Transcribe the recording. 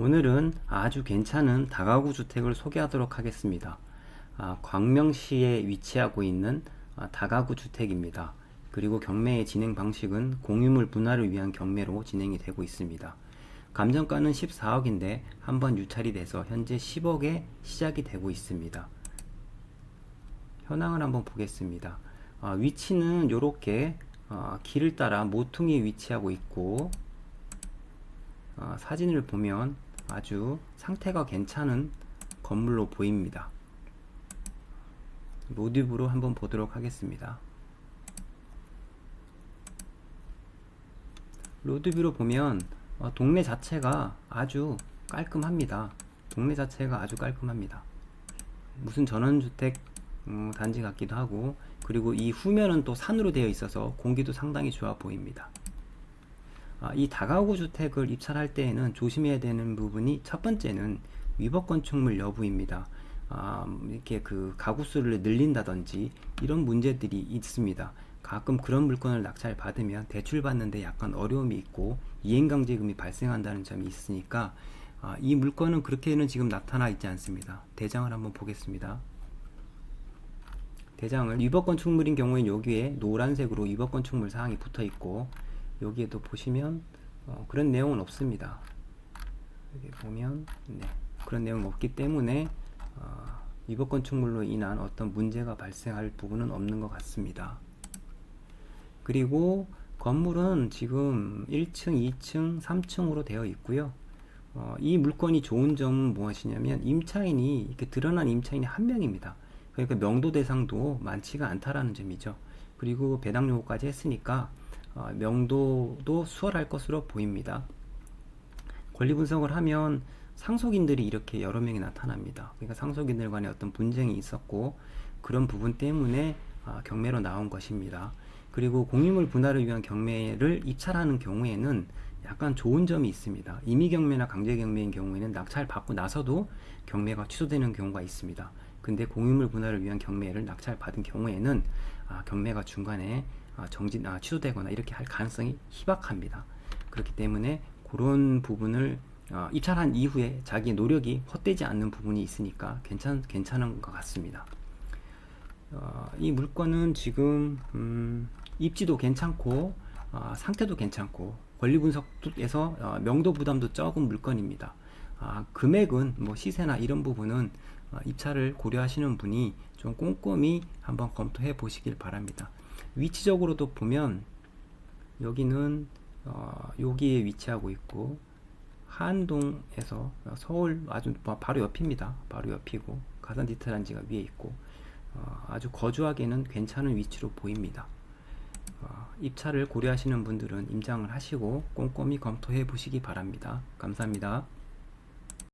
오늘은 아주 괜찮은 다가구 주택을 소개하도록 하겠습니다. 아, 광명시에 위치하고 있는 아, 다가구 주택입니다. 그리고 경매의 진행 방식은 공유물 분할을 위한 경매로 진행이 되고 있습니다. 감정가는 14억인데 한번 유찰이 돼서 현재 10억에 시작이 되고 있습니다. 현황을 한번 보겠습니다. 아, 위치는 이렇게 길을 따라 모퉁이에 위치하고 있고 어, 사진을 보면 아주 상태가 괜찮은 건물로 보입니다. 로드뷰로 한번 보도록 하겠습니다. 로드뷰로 보면 어, 동네 자체가 아주 깔끔합니다. 동네 자체가 아주 깔끔합니다. 무슨 전원주택 음, 단지 같기도 하고 그리고 이 후면은 또 산으로 되어 있어서 공기도 상당히 좋아 보입니다. 아, 이 다가구 주택을 입찰할 때에는 조심해야 되는 부분이 첫 번째는 위법 건축물 여부입니다. 아, 이렇게 그 가구 수를 늘린다든지 이런 문제들이 있습니다. 가끔 그런 물건을 낙찰 받으면 대출 받는데 약간 어려움이 있고 이행강제금이 발생한다는 점이 있으니까 아, 이 물건은 그렇게는 지금 나타나 있지 않습니다. 대장을 한번 보겠습니다. 대장을 위법 건축물인 경우에 여기에 노란색으로 위법 건축물 사항이 붙어 있고 여기에도 보시면 어, 그런 내용은 없습니다. 여기 보면 네, 그런 내용 없기 때문에 어, 위법 건축물로 인한 어떤 문제가 발생할 부분은 없는 것 같습니다. 그리고 건물은 지금 1층, 2층, 3층으로 되어 있고요. 어, 이 물건이 좋은 점은 무엇이냐면 임차인이 이렇게 드러난 임차인이 한 명입니다. 그러니까 명도 대상도 많지가 않다라는 점이죠. 그리고 배당 요구까지 했으니까 어, 명도도 수월할 것으로 보입니다. 권리 분석을 하면 상속인들이 이렇게 여러 명이 나타납니다. 그러니까 상속인들 간에 어떤 분쟁이 있었고 그런 부분 때문에 아, 경매로 나온 것입니다. 그리고 공유물 분할을 위한 경매를 입찰하는 경우에는 약간 좋은 점이 있습니다. 임의 경매나 강제 경매인 경우에는 낙찰 받고 나서도 경매가 취소되는 경우가 있습니다. 근데 공유물 분할을 위한 경매를 낙찰 받은 경우에는 아, 경매가 중간에 아, 정진 아, 취소되거나 이렇게 할 가능성이 희박합니다. 그렇기 때문에 그런 부분을 어, 입찰한 이후에 자기 노력이 헛되지 않는 부분이 있으니까 괜찮 괜찮은 것 같습니다. 어, 이 물건은 지금 음, 입지도 괜찮고 어, 상태도 괜찮고 권리 분석에서 어, 명도 부담도 적은 물건입니다. 아, 금액은 뭐 시세나 이런 부분은 어, 입찰을 고려하시는 분이 좀 꼼꼼히 한번 검토해 보시길 바랍니다. 위치적으로도 보면 여기는 어, 여기에 위치하고 있고 한동에서 서울 아주 바로 옆입니다. 바로 옆이고 가산 디테란지가 위에 있고 어, 아주 거주하기에는 괜찮은 위치로 보입니다. 어, 입찰을 고려하시는 분들은 임장을 하시고 꼼꼼히 검토해 보시기 바랍니다. 감사합니다.